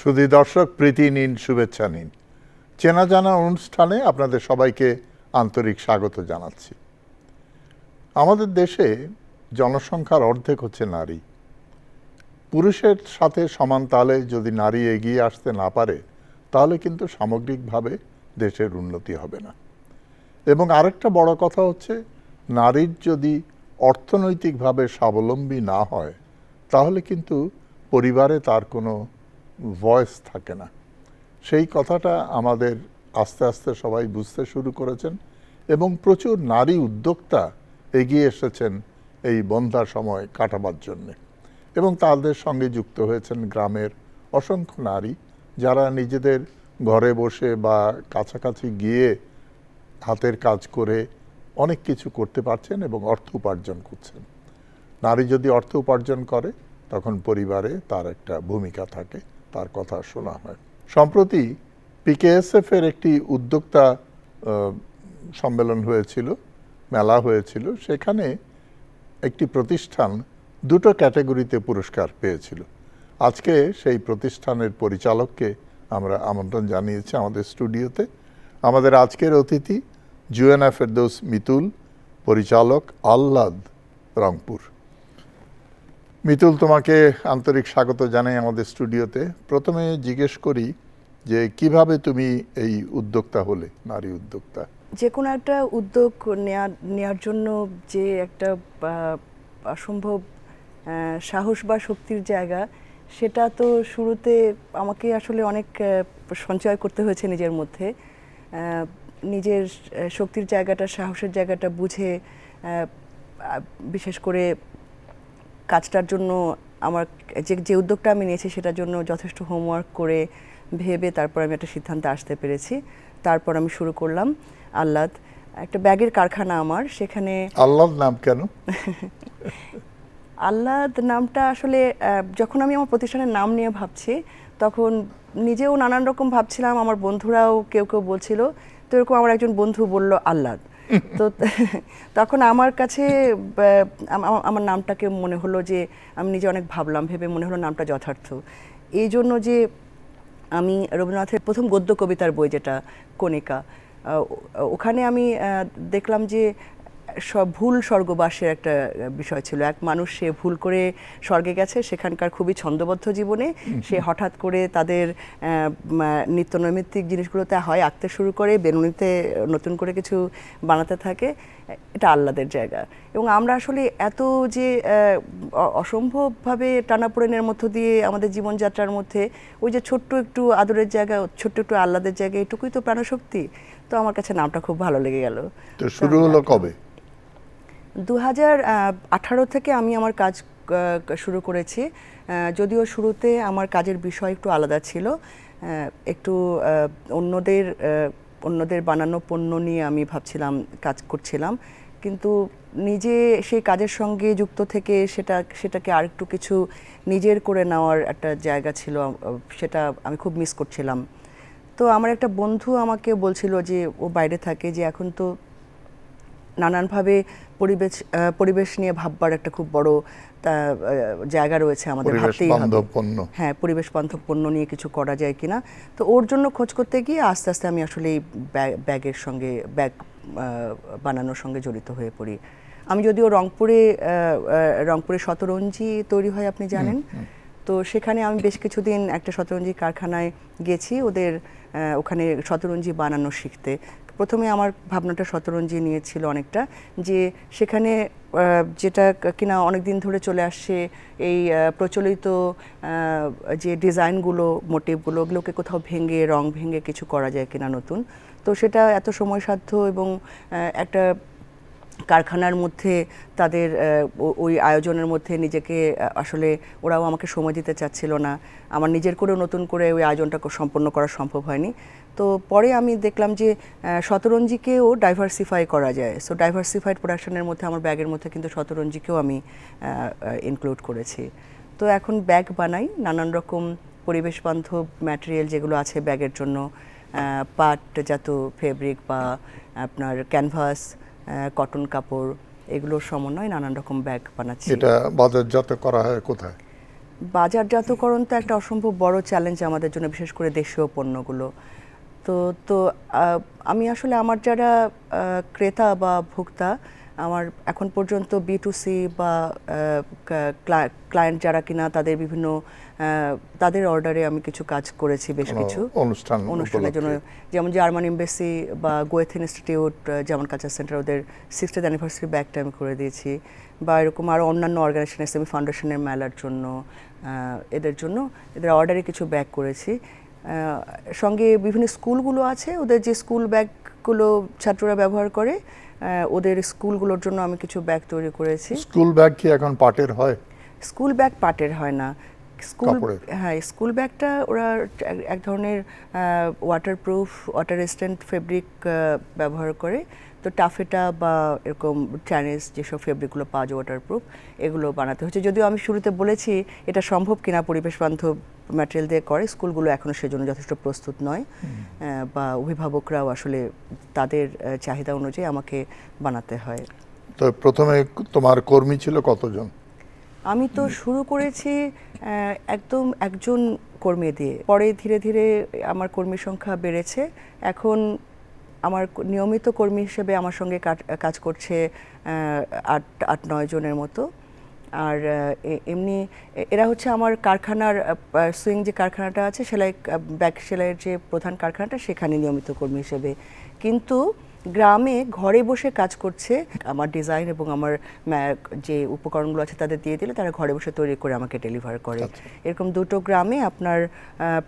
শুধু দর্শক প্রীতি নিন শুভেচ্ছা নিন। চেনা জানা অনুষ্ঠানে আপনাদের সবাইকে আন্তরিক স্বাগত জানাচ্ছি। আমাদের দেশে জনসংখ্যার অর্ধেক হচ্ছে নারী। পুরুষের সাথে সমান তালে যদি নারী এগিয়ে আসতে না পারে, তাহলে কিন্তু সামগ্রিকভাবে দেশের উন্নতি হবে না। এবং আরেকটা বড় কথা হচ্ছে, নারীর যদি অর্থনৈতিকভাবে স্বাবলম্বী না হয়, তাহলে কিন্তু পরিবারে তার কোনো ভয়েস থাকে না। সেই কথাটা আমাদের আস্তে আস্তে সবাই বুঝতে শুরু করেছেন এবং প্রচুর নারী উদ্যোক্তা এগিয়ে এসেছেন এই বন্ধার সময় কাটাবার জন্যে। এবং তাদের সঙ্গে যুক্ত হয়েছেন গ্রামের অসংখ্য নারী যারা নিজেদের ঘরে বসে বা কাছাকাছি গিয়ে হাতের কাজ করে অনেক কিছু করতে পারছেন এবং অর্থ উপার্জন করছেন। নারী যদি অর্থ উপার্জন করে, তখন পরিবারে তার একটা ভূমিকা থাকে, তার কথা শোনা হয়। সম্প্রতি পিকেএসএফ এর একটি উদ্যোক্তা সম্মেলন হয়েছিল, মেলা হয়েছিল, সেখানে একটি প্রতিষ্ঠান দুটো ক্যাটাগরিতে পুরস্কার পেয়েছিল। আজকে সেই প্রতিষ্ঠানের পরিচালককে আমরা আমন্ত্রণ জানিয়েছি আমাদের স্টুডিওতে। আমাদের আজকের অতিথি জুয়েনা ফেরদৌস মিতুল, পরিচালক আহ্লাদ রংপুর। মিতুল, তোমাকে আন্তরিক স্বাগত জানাই আমাদের স্টুডিওতে। প্রথমে জিজ্ঞেস করি যে কীভাবে তুমি এই উদ্যোক্তা হলে, নারী উদ্যোক্তা? যে কোনো একটা উদ্যোগ নেওয়া নেওয়ার জন্য যে একটা অসম্ভব সাহস বা শক্তির জায়গা, সেটা তো শুরুতে আমাকে আসলে অনেক সঞ্চয় করতে হয়েছে নিজের মধ্যে। নিজের শক্তির জায়গাটা, সাহসের জায়গাটা বুঝে বিশেষ করে কাজটার জন্য আমার, যে যে উদ্যোগটা আমি নিয়েছি, সেটার জন্য যথেষ্ট হোমওয়ার্ক করে ভেবে তারপর আমি একটা সিদ্ধান্তে আসতে পেরেছি। তারপর আমি শুরু করলাম আহ্লাদ। একটা ব্যাগের কারখানা আমার সেখানে আল্লাহর নাম কেন? আহ্লাদ নামটা আসলে যখন আমি আমার প্রতিষ্ঠানের নাম নিয়ে ভাবছি তখন নিজেও নানান রকম ভাবছিলাম আমার বন্ধুরাও কেউ কেউ বলছিল তো এরকম আমার একজন বন্ধু বলল আহ্লাদ। তো তখন আমার কাছে আমার নামটাকে মনে হলো যে আমি নিজে অনেক ভাবলাম ভেবে মনে হলো নামটা যথার্থ। এই জন্য যে আমি রবীন্দ্রনাথের প্রথম গদ্য কবিতার বই যেটা কণিকা ওখানে আমি দেখলাম যে সব ভুল স্বর্গবাসের একটা বিষয় ছিল। এক মানুষ সে ভুল করে স্বর্গে গেছে সেখানকার খুবই ছন্দবদ্ধ জীবনে। সে হঠাৎ করে তাদের আহ, উম, আহ, নিত্য নৈমিত্তিক জিনিসগুলোতে হয় আঁকতে শুরু করে বেনুনিতে নতুন করে কিছু বানাতে থাকে। এটা আহ্লাদের জায়গা। এবং আমরা আসলে এত যে অসম্ভবভাবে টানাপোড়েনের মধ্য দিয়ে আমাদের জীবনযাত্রার মধ্যে ওই যে ছোট্ট একটু আদরের জায়গা ছোট্ট একটু আহ্লাদের জায়গা এটুকুই তো প্রাণশক্তি। তো আমার কাছে নামটা খুব ভালো লেগে গেল। তো শুরু হলো কবে? দু হাজার আঠারো থেকে আমি আমার কাজ শুরু করেছি। যদিও শুরুতে আমার কাজের বিষয় একটু আলাদা ছিল। একটু অন্যদের অন্যদের বানানো পণ্য নিয়ে আমি ভাবছিলাম, কাজ করছিলাম। কিন্তু নিজে সেই কাজের সঙ্গে যুক্ত থেকে সেটা, সেটাকে আরেকটু কিছু নিজের করে নেওয়ার একটা জায়গা ছিল সেটা আমি খুব মিস করছিলাম। তো আমার একটা বন্ধু আমাকে বলছিল যে, ও বাইরে থাকে যে, এখন তো নানানভাবে পরিবেশ পরিবেশ নিয়ে ভাববার একটা খুব বড় জায়গা রয়েছে আমাদের পরিবেশ ভাবতেই হবে। হ্যাঁ পরিবেশ বান্ধব পণ্য নিয়ে কিছু করা যায় কিনা। তো ওর জন্য খোঁজ করতে গিয়ে আস্তে আস্তে আমি আসলে এই ব্যাগ- ব্যাগের সঙ্গে ব্যাগ বানানোর সঙ্গে জড়িত হয়ে পড়ি। আমি যদিও রংপুরে রংপুরে শতরঞ্জি তৈরি হয় আপনি জানেন। তো সেখানে আমি বেশ কিছুদিন একটা শতরঞ্জি কারখানায় গেছি। ওদের ওখানে শতরঞ্জি বানানো শিখতে। প্রথমে আমার ভাবনাটা শতরঞ্জি নিয়েছিল অনেকটা, যে সেখানে যেটা কিনা অনেক দিন ধরে চলে আসছে এই প্রচলিত যে ডিজাইনগুলো, মোটিভগুলো, ওগুলোকে কোথাও ভেঙে, রং ভেঙে কিছু করা যায় কিনা নতুন। তো সেটা এত সময়সাধ্য এবং একটা কারখানার মধ্যে তাদের ওই আয়োজনের মধ্যে নিজেকে আসলে ওরাও আমাকে সময় দিতে চাচ্ছিল না। আমার নিজের করেও নতুন করে ওই আয়োজনটা সম্পন্ন করা সম্ভব হয়নি। তো পরে আমি দেখলাম যে শতরঞ্জিকেও ডাইভার্সিফাই করা যায়। সো ডাইভার্সিফাইড প্রোডাকশনের মধ্যে আমার ব্যাগের মধ্যে কিন্তু শতরঞ্জিকেও আমি ইনক্লুড করেছি। তো এখন ব্যাগ বানাই নানান রকম পরিবেশ বান্ধব ম্যাটেরিয়াল যেগুলো আছে ব্যাগের জন্য পাটজাত ফেব্রিক বা আপনার ক্যানভাস কটন কাপড় এগুলোর সমন্বয়ে নানান রকম ব্যাগ বানাচ্ছি। এটা বাজারজাত করা হয় কোথায়? বাজারজাতকরণ তো একটা অসম্ভব বড় চ্যালেঞ্জ আমাদের জন্য বিশেষ করে দেশীয় পণ্যগুলো। তো তো আমি আসলে আমার যারা ক্রেতা বা ভোক্তা আমার এখন পর্যন্ত বি টু সি বা ক্লায়েন্ট যারা কিনা তাদের বিভিন্ন তাদের অর্ডারে আমি কিছু কাজ করেছি বেশ কিছু। অনুষ্ঠান অনুষ্ঠানের জন্য যেমন জার্মান এমবেসি বা গোয়েথ ইনস্টিটিউট যেমন কালচার সেন্টার ওদের সিক্সটিথ অ্যানিভার্সারি ব্যাগটা আমি করে দিয়েছি। বা এরকম আরও অন্যান্য অর্গানাইজেশন এস ফাউন্ডেশনের মেলার জন্য এদের জন্য এদের অর্ডারে কিছু ব্যাগ করেছি। সঙ্গে বিভিন্ন স্কুলগুলো আছে। ওদের যে স্কুল ব্যাগগুলো ছাত্ররা ব্যবহার করে ওদের স্কুলগুলোর জন্য আমি কিছু ব্যাগ তৈরি করেছি। স্কুল ব্যাগ কি এখন পাটের হয়? স্কুল ব্যাগ পাটের হয় না। স্কুল। হ্যাঁ স্কুল ব্যাগটা ওরা এক- ধরনের ওয়াটারপ্রুফ ওয়াটার রেজিস্ট্যান্ট ফেব্রিক ব্যবহার করে। তো টাফেটা বা এরকম চাইনিজ যেসব ফেব্রিকগুলো পাওয়া যায় ওয়াটারপ্রুফ এগুলো বানাতে হচ্ছে। যদিও আমি শুরুতে বলেছি এটা সম্ভব কিনা পরিবেশ বান্ধব ম্যাটেরিয়াল দিয়ে করে স্কুলগুলো এখনও সেজন্য যথেষ্ট প্রস্তুত নয়। বা অভিভাবকরাও আসলে তাদের চাহিদা অনুযায়ী আমাকে বানাতে হয়। তো প্রথমে তোমার কর্মী ছিল কতজন? আমি তো শুরু করেছি একদম একজন কর্মী দিয়ে। পরে ধীরে ধীরে আমার কর্মী সংখ্যা বেড়েছে। এখন আমার নিয়মিত কর্মী হিসেবে আমার সঙ্গে কাজ করছে আট আট নয় জনের মতো। আর এমনি এরা হচ্ছে আমার কারখানার সুইং যে কারখানাটা আছে সেলাই ব্যাগ সেলাইয়ের যে প্রধান কারখানাটা সেখানে নিয়মিত কর্মী হিসেবে। কিন্তু গ্রামে ঘরে বসে কাজ করছে আমার ডিজাইন এবং আমার যে উপকরণগুলো আছে তাদের দিয়ে দিলে তারা ঘরে বসে তৈরি করে আমাকে ডেলিভার করে। এরকম দুটো গ্রামে আপনার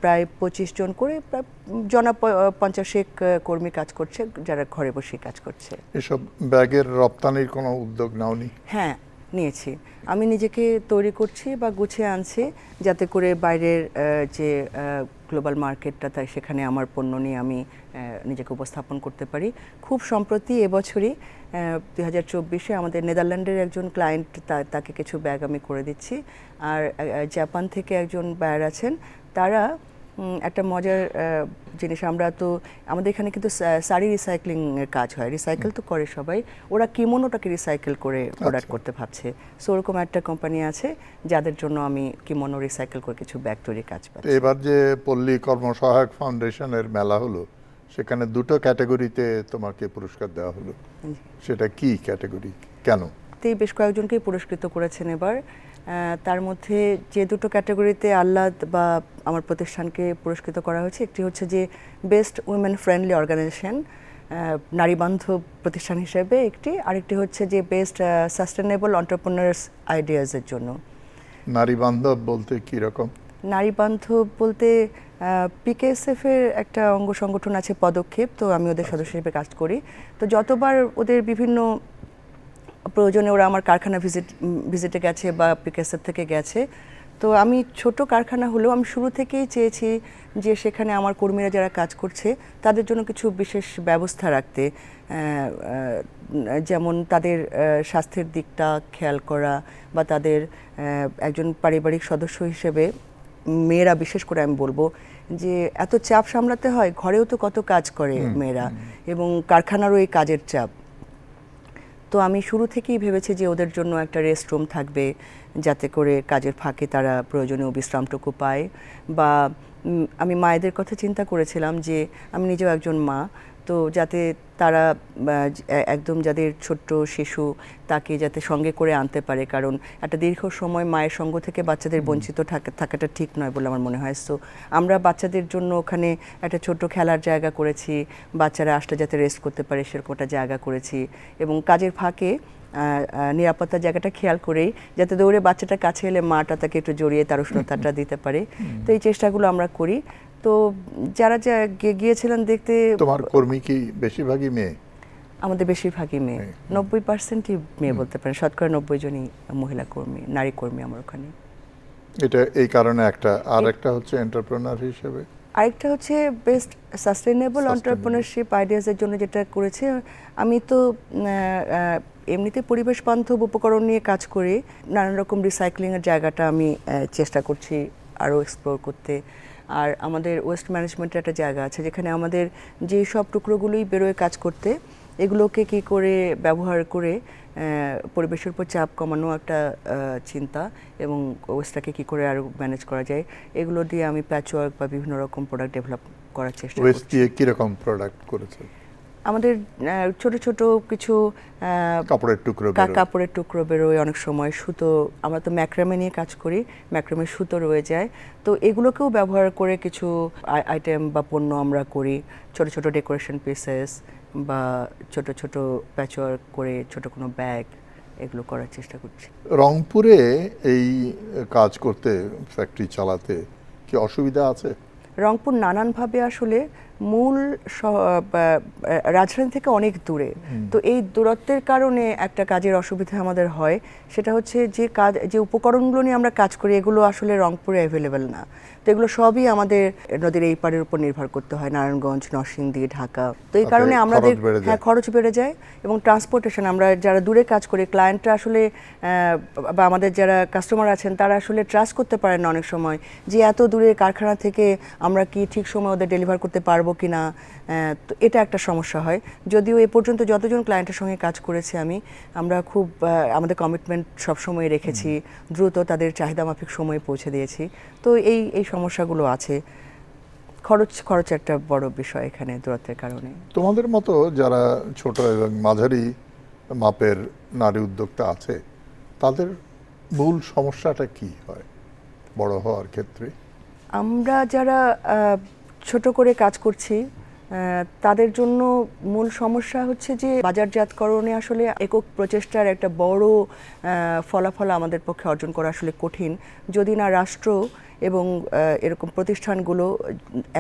প্রায় পঁচিশ জন করে প্রায় জনা পঞ্চাশেক কর্মী কাজ করছে যারা ঘরে বসে কাজ করছে। এসব ব্যাগের রপ্তানির কোনো উদ্যোগ নাওনি? হ্যাঁ নিয়েছি। আমি নিজেকে তৈরি করছি বা গুছিয়ে আনছি যাতে করে বাইরের যে গ্লোবাল মার্কেটটা তাই সেখানে আমার পণ্য নিয়ে আমি নিজেকে উপস্থাপন করতে পারি। খুব সম্প্রতি এবছরই দুই হাজার চব্বিশে আমাদের নেদারল্যান্ডের একজন ক্লায়েন্ট তাকে কিছু ব্যাগ আমি করে দিচ্ছি। আর জাপান থেকে একজন বায়ার আছেন। তারা একটা মজার জিনিস। আমরা তো আমাদের এখানে কিন্তু শাড়ি রিসাইক্লিং এর কাজ হয়। রিসাইকেল তো করে সবাই। ওরা কিমোনোটাকে রিসাইকেল করে প্রোডাক্ট করতে ভাবছে। সো ওরকম একটা কোম্পানি আছে যাদের জন্য আমি কিমোনো রিসাইকেল করে কিছু ব্যাগ তৈরির কাজ পাচ্ছি। এবার যে পল্লী কর্মসহায়ক ফাউন্ডেশনের মেলা হলো সেখানে দুটো ক্যাটাগরিতে তোমাকে পুরস্কার দেওয়া হলো। সেটা কি ক্যাটাগরি কেন? তেই বেশ কয়েকজনকেই পুরস্কৃত করেছেন এবার। তার মধ্যে যে দুটো ক্যাটাগরিতে আহ্লাদ বা আমার প্রতিষ্ঠানকে পুরস্কৃত করা হয়েছে একটি হচ্ছে যে বেস্ট উইমেন ফ্রেন্ডলি অর্গানাইজেশন নারী বান্ধব প্রতিষ্ঠান হিসেবে একটি আরেকটি হচ্ছে যে বেস্ট সাস্টেনেবল অন্টারপ্রেনার্স আইডিয়াজের জন্য। নারী বান্ধব বলতে কি রকম? নারী বান্ধব বলতে পিকেএসএফ এর একটা অঙ্গ সংগঠন আছে পদক্ষেপ তো আমি ওদের সদস্য হিসেবে কাজ করি। তো যতবার ওদের বিভিন্ন প্রয়োজনে ওরা আমার কারখানা ভিজিট ভিজিটে গেছে বা পিকেএসএফ থেকে গেছে। তো আমি ছোট কারখানা হলেও আমি শুরু থেকেই চেয়েছি যে সেখানে আমার কর্মীরা যারা কাজ করছে তাদের জন্য কিছু বিশেষ ব্যবস্থা রাখতে। যেমন তাদের স্বাস্থ্যের দিকটা খেয়াল করা বা তাদের একজন পারিবারিক সদস্য হিসেবে মেয়েরা বিশেষ করে আমি বলব যে এত চাপ সামলাতে হয় ঘরেও তো কত কাজ করে মেয়েরা এবং কারখানারও এই কাজের চাপ। তো আমি শুরু থেকেই ভেবেছি যে ওদের জন্য একটা রেস্ট রুম থাকবে, যাতে করে কাজের ফাঁকে তারা প্রয়োজনীয় বিশ্রামটুকু পায়। বা আমি মায়েদের কথা চিন্তা করেছিলাম যে, আমি নিজেও একজন মা তো যাতে তারা একদম যাদের ছোট্ট শিশু তাকে যাতে সঙ্গে করে আনতে পারে। কারণ একটা দীর্ঘ সময় মায়ের সঙ্গ থেকে বাচ্চাদের বঞ্চিত থাকা- থাকাটা ঠিক নয় বলে আমার মনে হয়। সো আমরা বাচ্চাদের জন্য ওখানে একটা ছোট্ট খেলার জায়গা করেছি বাচ্চারা আসলে যাতে রেস্ট করতে পারে সেরকম একটা জায়গা করেছি। এবং কাজের ফাঁকে নিরাপত্তার জায়গাটা খেয়াল করেই যাতে দৌড়ে বাচ্চাটা কাছে এলে মাটা তাকে একটু জড়িয়ে তার উষ্ণতাটা দিতে পারে। তো এই চেষ্টাগুলো আমরা করি। তো যারা যা গিয়েছিলেন দেখতে তোমার কর্মী কি বেশিরভাগই মেয়ে? আমাদের বেশিরভাগই মেয়ে। নব্বই পার্সেন্টই মেয়ে বলতে পারেন। শতকরা নব্বই জনই মহিলা কর্মী নারী কর্মী আমার ওখানে। এটা এই কারণে একটা। আর একটা হচ্ছে এন্টারপ্রেনার হিসেবে? আরেকটা হচ্ছে বেস্ট সাস্টেনেবল. অন্টারপ্রিনারশিপ আইডিয়াসের জন্য যেটা করেছে। আমি তো এমনিতে পরিবেশ বান্ধব উপকরণ নিয়ে কাজ করি। নানান রকম রিসাইক্লিংয়ের জায়গাটা আমি চেষ্টা করছি আরও এক্সপ্লোর করতে। আর আমাদের ওয়েস্ট ম্যানেজমেন্টের একটা জায়গা আছে যেখানে আমাদের যে সব টুকরোগুলোই বেরোয় কাজ করতে এগুলোকে কি করে ব্যবহার করে পরিবেশের উপর চাপ কমানো একটা চিন্তা এবং ওয়েস্টটাকে কি করে আরও ম্যানেজ করা যায় এগুলো দিয়ে আমি প্যাচওয়ার্ক বা বিভিন্ন রকম প্রোডাক্ট ডেভেলপ করার চেষ্টা ওয়েস্ট করছি। কীরকম প্রোডাক্ট করেছে? আমাদের ছোট ছোট কিছু কাপড়ের টুকরো কাপড়ের টুকরো বেরোয় অনেক সময় সুতো আমরা তো ম্যাক্রামে নিয়ে কাজ করি ম্যাক্রামে সুতো রয়ে যায়। তো এগুলোকেও ব্যবহার করে কিছু আইটেম বা পণ্য আমরা করি ছোট ছোট ডেকোরেশন পিসেস বা ছোট ছোট প্যাচওয়ার্ক করে ছোট কোনো ব্যাগ এগুলো করার চেষ্টা করছি। রংপুরে এই কাজ করতে ফ্যাক্টরি চালাতে কি অসুবিধা আছে? রংপুর নানানভাবে আসলে মূল রাজধানী থেকে অনেক দূরে। তো এই দূরত্বের কারণে একটা কাজের অসুবিধা আমাদের হয়। সেটা হচ্ছে যে কাজ যে উপকরণগুলো নিয়ে আমরা কাজ করি এগুলো আসলে রংপুরে অ্যাভেলেবেল না। তো এগুলো সবই আমাদের নদীর এই পাড়ের উপর নির্ভর করতে হয়। নারায়ণগঞ্জ নরসিংদী ঢাকা। তো এই কারণে আমাদের হ্যাঁ খরচ বেড়ে যায় এবং ট্রান্সপোর্টেশন আমরা যারা দূরে কাজ করি ক্লায়েন্টরা আসলে বা আমাদের যারা কাস্টমার আছেন তারা আসলে ট্রাস্ট করতে পারেন না অনেক সময় যে এত দূরে কারখানা থেকে আমরা কি ঠিক সময় ওদের ডেলিভার করতে পারব? কি না তো এটা একটা সমস্যা হয়। যদিও এ পর্যন্ত যতজন ক্লায়েন্টের সঙ্গে কাজ করেছি আমি আমরা খুব আমাদের কমিটমেন্ট সবসময় রেখেছি দ্রুত তাদের চাহিদা মাফিক সময়ে পৌঁছে দিয়েছি। তো এই এই সমস্যাগুলো আছে। খরচ খরচ একটা বড় বিষয় এখানে দূরত্বের কারণে। তোমাদের মতো যারা ছোট এবং মাঝারি মাপের নারী উদ্যোক্তা আছে তাদের মূল সমস্যাটা কি হয়? বড় হওয়ার ক্ষেত্রে? আমরা যারা ছোট করে কাজ করছি তাদের জন্য মূল সমস্যা হচ্ছে যে বাজারজাতকরণে আসলে একক প্রচেষ্টার একটা বড় ফলাফল আমাদের পক্ষে অর্জন করা আসলে কঠিন। যদি না রাষ্ট্র এবং এরকম প্রতিষ্ঠানগুলো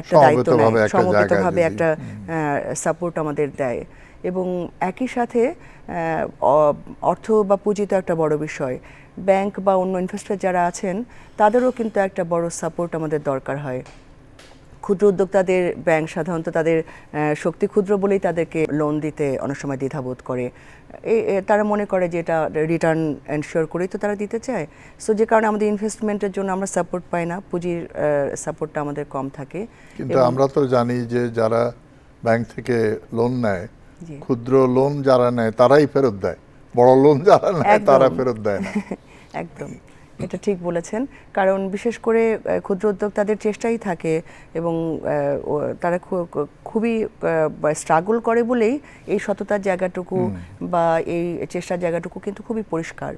একটা দায়িত্ব নেয় সমবেতভাবে একটা সাপোর্ট আমাদের দেয়। এবং একই সাথে অর্থ বা পুঁজি তো একটা বড় বিষয়। ব্যাংক বা অন্য ইনভেস্টর যারা আছেন তাদেরও কিন্তু একটা বড় সাপোর্ট আমাদের দরকার হয়। ক্ষুদ্র উদ্যোক্তাদের ব্যাংক সাধারণত তাদের শক্তি ক্ষুদ্র বলেই তাদেরকে লোন দিতে অনেক সময় দ্বিধাবোধ করে। তারা মনে করে যে এটা রিটার্ন এনশিওর করেই তো তারা দিতে চায়। সো যে কারণে আমাদের ইনভেস্টমেন্টের জন্য আমরা সাপোর্ট পাই না। পুঁজির সাপোর্টটা আমাদের কম থাকে কিন্তু আমরা তো জানি যে যারা ব্যাংক থেকে লোন নেয় ক্ষুদ্র লোন যারা নেয় তারাই ফেরত দেয়। বড় লোন যারা নেয় তারা ফেরত দেয় না। একদম। এটা ঠিক বলেছেন। কারণ বিশেষ করে ক্ষুদ্র উদ্যোক্তাদের চেষ্টাই থাকে এবং তারা খুবই স্ট্রাগল করে বলেই এই সততার জায়গাটুকু বা এই চেষ্টার জায়গাটুকু কিন্তু খুবই পরিষ্কার।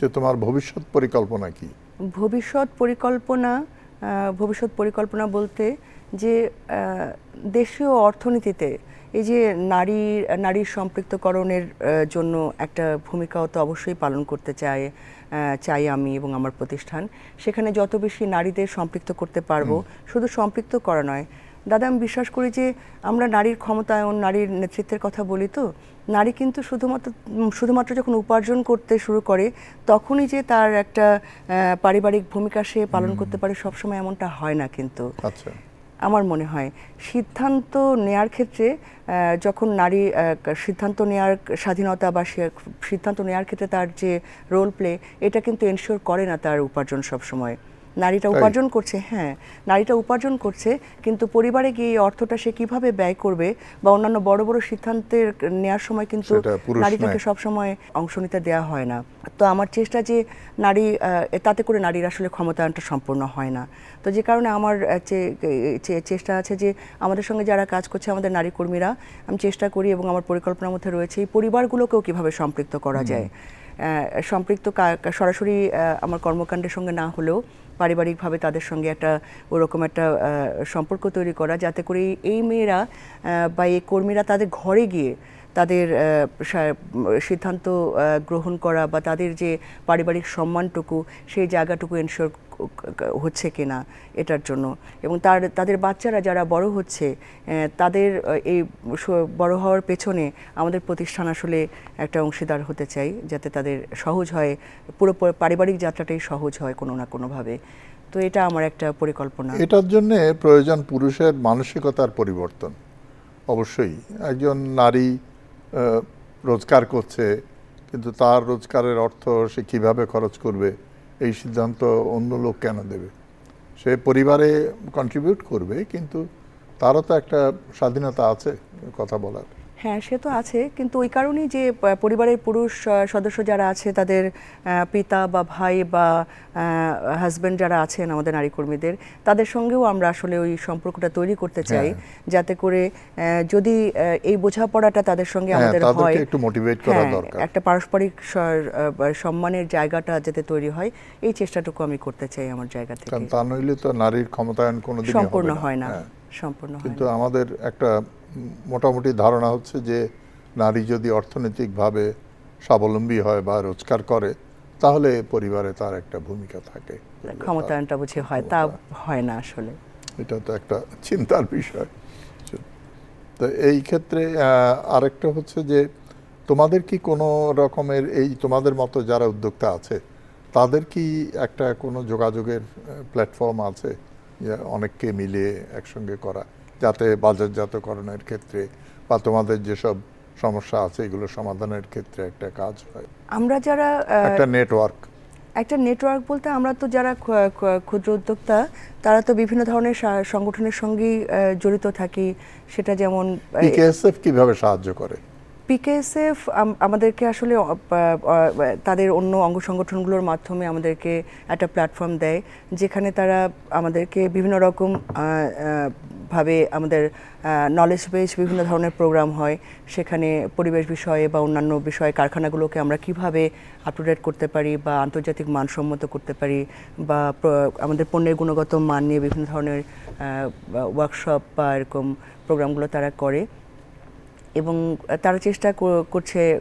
যে তোমার ভবিষ্যৎ পরিকল্পনা কি? ভবিষ্যৎ পরিকল্পনা ভবিষ্যৎ পরিকল্পনা বলতে যে দেশীয় অর্থনীতিতে এই যে নারী নারীর সম্পৃক্তকরণের জন্য একটা ভূমিকাও তো অবশ্যই পালন করতে চায় চাই আমি এবং আমার প্রতিষ্ঠান। সেখানে যত বেশি নারীদের সম্পৃক্ত করতে পারব শুধু সম্পৃক্ত করা নয়। দাদা আমি বিশ্বাস করি যে আমরা নারীর ক্ষমতায়ন নারীর নেতৃত্বের কথা বলি তো নারী কিন্তু শুধুমাত্র শুধুমাত্র যখন উপার্জন করতে শুরু করে তখনই যে তার একটা পারিবারিক ভূমিকা সে পালন করতে পারে সবসময় এমনটা হয় না কিন্তু। আচ্ছা। আমার মনে হয়। সিদ্ধান্ত নেয়ার ক্ষেত্রে যখন নারী সিদ্ধান্ত নেয়ার স্বাধীনতা বা সিদ্ধান্ত নেয়ার ক্ষেত্রে তার যে রোল প্লে এটা কিন্তু এনশিওর করে না তার উপার্জন সবসময়। নারীটা উপার্জন করছে হ্যাঁ নারীটা উপার্জন করছে কিন্তু পরিবারে গিয়ে এই অর্থটা সে কীভাবে ব্যয় করবে বা অন্যান্য বড় বড় সিদ্ধান্তের নেওয়ার সময় কিন্তু নারীটাকে নেয়। সব সময় অংশ নিতে দেওয়া হয় না। তো আমার চেষ্টা যে নারী তাতে করে নারীর আসলে ক্ষমতায়নটা সম্পূর্ণ হয় না। তো যে কারণে আমার চেষ্টা আছে যে আমাদের সঙ্গে যারা কাজ করছে আমাদের নারী কর্মীরা আমি চেষ্টা করি এবং আমার পরিকল্পনার মধ্যে রয়েছে এই পরিবারগুলোকেও কীভাবে সম্পৃক্ত করা যায়। সম্পৃক্ত সরাসরি আমার কর্মকাণ্ডের সঙ্গে না হলেও পারিবারিকভাবে তাদের সঙ্গে একটা ওরকম একটা সম্পর্ক তৈরি করা যাতে করে এই- মেয়েরা বা এই কর্মীরা তাদের ঘরে গিয়ে তাদের সিদ্ধান্ত গ্রহণ করা বা তাদের যে পারিবারিক সম্মানটুকু, সেই জায়গাটুকু এনশোর হচ্ছে কিনা এটার জন্য। এবং তার, তাদের বাচ্চারা যারা বড় হচ্ছে তাদের এই বড় হওয়ার পেছনে আমাদের প্রতিষ্ঠান আসলে একটা অংশীদার হতে চাই, যাতে তাদের সহজ হয় পুরো পারিবারিক যাত্রাটাই সহজ হয় কোনো না কোনোভাবে। তো এটা আমার একটা পরিকল্পনা। এটার জন্য প্রয়োজন পুরুষের মানসিকতার পরিবর্তন। অবশ্যই, একজন নারী রোজগার করছে, কিন্তু তার রোজগারের অর্থ সে কীভাবে খরচ করবে, এই সিদ্ধান্ত অন্য লোক কেন দেবে? সে পরিবারে কন্ট্রিবিউট করবে, কিন্তু তারও তো একটা স্বাধীনতা আছে কথা বলার। হ্যাঁ সে তো আছে। কিন্তু ওই কারণেই যে পরিবারের পুরুষ সদস্য যারা আছে তাদের পিতা বা ভাই বা হাজব্যান্ড যারা আছেন আমাদের নারী কর্মীদের তাদের সঙ্গেও আমরা আসলে ওই সম্পর্কটা তৈরি করতে চাই। যাতে করে যদি এই বোঝাপড়াটা তাদের সঙ্গে হ্যাঁ আমাদের হয় একটু মোটিভেট করা হ্যাঁ, দরকার। একটা পারস্পরিক সম্মানের জায়গাটা যাতে তৈরি হয় এই চেষ্টাটুকু আমি করতে চাই আমার জায়গা থেকে। কারণ তা নইলে তো নারীর ক্ষমতায়ন কোনোদিনই সম্পূর্ণ হয় না হ্যাঁ। সম্পূর্ণ হয় কিন্তু আমাদের একটা মোটামুটি ধারণা হচ্ছে যে নারী যদি অর্থনৈতিকভাবে স্বাবলম্বী হয় বা রোজগার করে তাহলে পরিবারে তার একটা ভূমিকা থাকে। ক্ষমতায়নটা বুঝি হয় তা হয় না আসলে। এটা তো একটা চিন্তার বিষয়। তো এই ক্ষেত্রে আরেকটা হচ্ছে যে তোমাদের কি কোনো রকমের এই তোমাদের মতো যারা উদ্যোক্তা আছে তাদের কি একটা কোনো যোগাযোগের প্ল্যাটফর্ম আছে যে অনেককে মিলিয়ে একসঙ্গে করা? যাতে বাজারজাতকরণের ক্ষেত্রে বা তোমাদের যেসব সমস্যা আছে এগুলো সমাধানের ক্ষেত্রে একটা কাজ হয়। আমরা যারা একটা নেটওয়ার্ক একটা নেটওয়ার্ক বলতে আমরা তো যারা ক্ষ- ক্ষ- ক্ষুদ্র উদ্যোক্তা তারা তো বিভিন্ন ধরনের সংগঠনের সঙ্গেই জড়িত থাকি। সেটা যেমন পিকেএসএফ কীভাবে সাহায্য করে? পিকেএসএফ আমাদেরকে আসলে তাদের অন্য অঙ্গ সংগঠনগুলোর মাধ্যমে আমাদেরকে একটা প্ল্যাটফর্ম দেয় যেখানে তারা আমাদেরকে বিভিন্ন রকম ভাবে আমাদের নলেজ বেস বিভিন্ন ধরনের প্রোগ্রাম হয়। সেখানে পরিবেশ বিষয়ে বা অন্যান্য বিষয়ে কারখানাগুলোকে আমরা কীভাবে আপ টু ডেট করতে পারি বা আন্তর্জাতিক মানসম্মত করতে পারি বা আমাদের পণ্যের গুণগত মান নিয়ে বিভিন্ন ধরনের ওয়ার্কশপ বা এরকম প্রোগ্রামগুলো তারা করে। এবং তারা চেষ্টা কর- করছে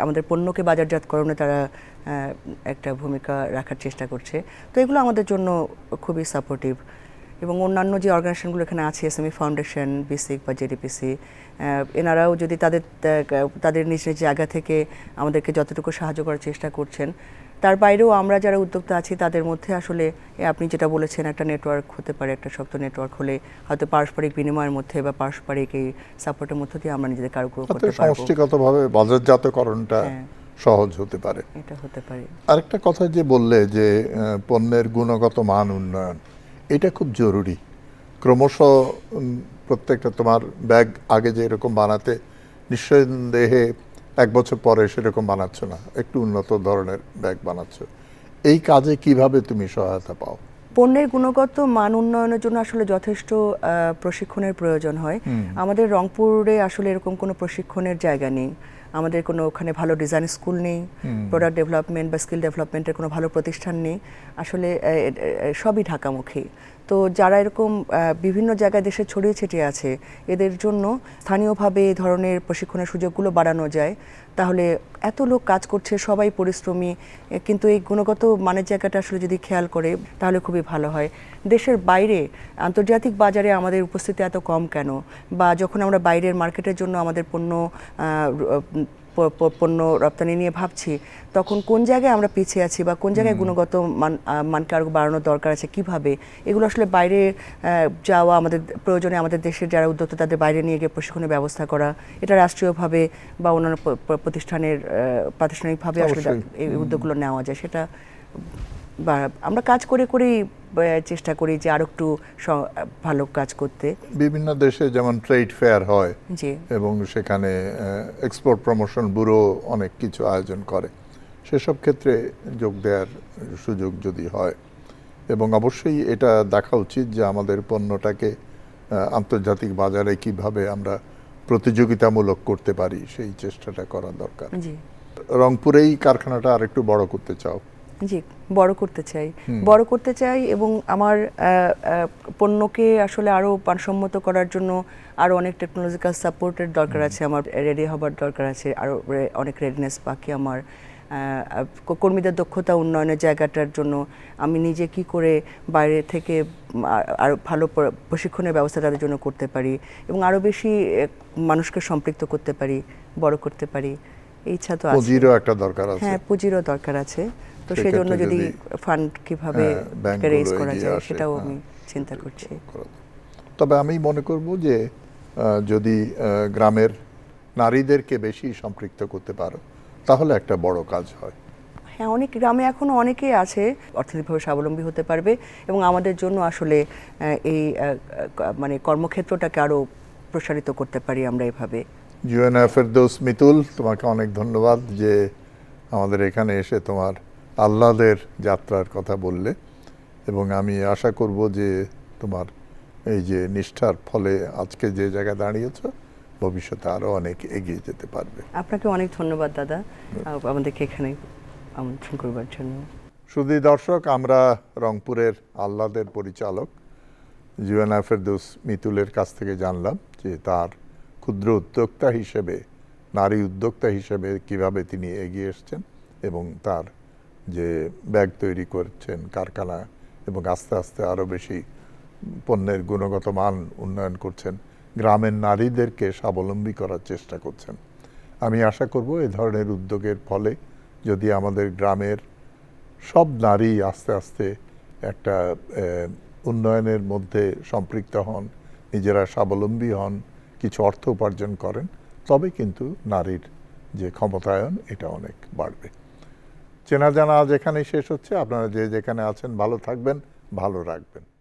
আমাদের পণ্যকে বাজারজাতকরণে তারা একটা ভূমিকা রাখার চেষ্টা করছে। তো এগুলো আমাদের জন্য খুবই সাপোর্টিভ এবং অন্যান্য যে অর্গানাইজেশনগুলো এখানে আছে এসএমই ফাউন্ডেশন বিসিক বা জেডিপিসি এনারাও যদি তাদের তাদের নিজ নিজ জায়গা থেকে আমাদেরকে যতটুকু সাহায্য করার চেষ্টা করছেন তার বাইরেও আমরা যারা উদ্যোক্তা আছি তাদের মধ্যে আসলে আপনি যেটা বলেছেন একটা নেটওয়ার্ক হতে পারে একটা শক্ত নেটওয়ার্ক হলে হয়তো পারস্পরিক বিনিময়ের মধ্যে বা পারস্পরিক এই সাপোর্টের মধ্যে দিয়ে আমরা নিজেদের কারও করতে পারব। সমষ্টিগতভাবে বাজারজাতকরণটা হ্যাঁ। সহজ হতে পারে। এটা হতে পারে। আরেকটা কথা যে বললে যে পণ্যের গুণগত মান উন্নয়ন এটা খুব জরুরি। ক্রমশ প্রত্যেকটা তোমার ব্যাগ আগে যে এরকম বানাতে নিঃসন্দেহে এক বছর পরে সেরকম বানাচ্ছ না। একটু উন্নত ধরনের ব্যাগ বানাচ্ছ। এই কাজে কীভাবে তুমি সহায়তা পাও? পণ্যের গুণগত মান উন্নয়নের জন্য আসলে যথেষ্ট প্রশিক্ষণের প্রয়োজন হয়। আমাদের রংপুরে আসলে এরকম কোনো প্রশিক্ষণের জায়গা নেই। আমাদের কোনো ওখানে ভালো ডিজাইন স্কুল নেই প্রোডাক্ট ডেভেলপমেন্ট বা স্কিল ডেভেলপমেন্টের কোনো ভালো প্রতিষ্ঠান নেই। আসলে সবই ঢাকামুখী। তো যারা এরকম বিভিন্ন জায়গায় দেশে ছড়িয়ে ছিটিয়ে আছে, এদের জন্য স্থানীয়ভাবে এই ধরনের প্রশিক্ষণের সুযোগগুলো বাড়ানো যায়। তাহলে এত লোক কাজ করছে, সবাই পরিশ্রমী কিন্তু এই গুণগত মানের জায়গাটা আসলে যদি খেয়াল করে, তাহলে খুবই ভালো হয়। দেশের বাইরে আন্তর্জাতিক বাজারে আমাদের উপস্থিতি এত কম কেন? বা যখন আমরা বাইরের মার্কেটের জন্য আমাদের পণ্য পণ্য রপ্তানি নিয়ে ভাবছি তখন কোন জায়গায় আমরা পিছিয়ে আছি বা কোন জায়গায় গুণগত মান মানকে আরও বাড়ানোর দরকার আছে কীভাবে? এগুলো আসলে বাইরে যাওয়া আমাদের প্রয়োজনে আমাদের দেশের যারা উদ্যোক্তা তাদের বাইরে নিয়ে গিয়ে প্রশিক্ষণের ব্যবস্থা করা এটা রাষ্ট্রীয়ভাবে বা অন্যান্য প্রতিষ্ঠানের প্রাতিষ্ঠানিকভাবে আসলে এই উদ্যোগগুলো নেওয়া যায় সেটা বা আমরা কাজ করে করেই চেষ্টা করি যে আরও একটু ভালো কাজ করতে। বিভিন্ন দেশে যেমন ট্রেড ফেয়ার হয় এবং সেখানে এক্সপোর্ট প্রমোশন ব্যুরো অনেক কিছু আয়োজন করে। সেসব ক্ষেত্রে যোগ দেওয়ার সুযোগ যদি হয়। এবং অবশ্যই এটা দেখা উচিত যে আমাদের পণ্যটাকে আন্তর্জাতিক বাজারে কীভাবে আমরা প্রতিযোগিতামূলক করতে পারি সেই চেষ্টাটা করা দরকার। রংপুরেই কারখানাটা আরেকটু বড় করতে চাও? জি বড় করতে চাই। বড় করতে চাই এবং আমার পণ্যকে আসলে আরও মানসম্মত করার জন্য আরও অনেক টেকনোলজিক্যাল সাপোর্টের দরকার আছে আমার রেডি হবার দরকার আছে আরও রে- অনেক রেডিনেস বাকি আমার কর্মীদের দক্ষতা উন্নয়নের জায়গাটার জন্য আমি নিজে কি করে বাইরে থেকে আরও ভালো প্রশিক্ষণের ব্যবস্থা তাদের জন্য করতে পারি এবং আরও বেশি মানুষকে সম্পৃক্ত করতে পারি বড় করতে পারি। ইচ্ছা তো আছে। পুঁজিরও একটা দরকার আছে। হ্যাঁ পুঁজিরও দরকার আছে। তো সেজন্য যদি ফান্ড কীভাবে হ্যাঁ, রেজ করা যায় সেটাও হ্যাঁ। আমি চিন্তা করছি। তবে আমি মনে করব যে যদি গ্রামের নারীদেরকে বেশি সম্পৃক্ত করতে পারো তাহলে একটা বড় কাজ হয়। হ্যাঁ অনেক গ্রামে এখনও অনেকেই আছে অর্থনৈতিকভাবে স্বাবলম্বী হতে পারবে এবং আমাদের জন্য আসলে এই মানে কর্মক্ষেত্রটাকে আরও প্রসারিত করতে পারি আমরা এভাবে। জুয়েনা ফেরদৌস মিতুল তোমাকে অনেক ধন্যবাদ যে আমাদের এখানে এসে তোমার আহ্লাদের যাত্রার কথা বললে। এবং আমি আশা করব যে তোমার এই যে নিষ্ঠার ফলে আজকে যে জায়গায় দাঁড়িয়েছ ভবিষ্যতে আরও অনেক এগিয়ে যেতে পারবে। আপনাকে অনেক ধন্যবাদ দাদা। আমাদেরকে এখানে আমন্ত্রণ করবার জন্য। শুধু দর্শক আমরা রংপুরের আহ্লাদের পরিচালক জুয়েনা ফেরদৌস মিতুলের কাছ থেকে জানলাম যে তার ক্ষুদ্র উদ্যোক্তা হিসেবে, নারী উদ্যোক্তা হিসেবে কীভাবে তিনি এগিয়ে এসছেন এবং তার যে ব্যাগ তৈরি করছেন, কারখানা এবং আস্তে আস্তে আরও বেশি পণ্যের গুণগত মান উন্নয়ন করছেন, গ্রামের নারীদেরকে স্বাবলম্বী করার চেষ্টা করছেন। আমি আশা করব এ ধরনের উদ্যোগের ফলে যদি আমাদের গ্রামের সব নারী আস্তে আস্তে একটা উন্নয়নের মধ্যে সম্পৃক্ত হন, নিজেরা স্বাবলম্বী হন কিছু অর্থ উপার্জন করেন, তবে কিন্তু নারীর যে ক্ষমতায়ন, এটা অনেক বাড়বে। চেনা জানা আজ এখানেই শেষ হচ্ছে। আপনারা যে যেখানে আছেন, ভালো থাকবেন, ভালো রাখবেন।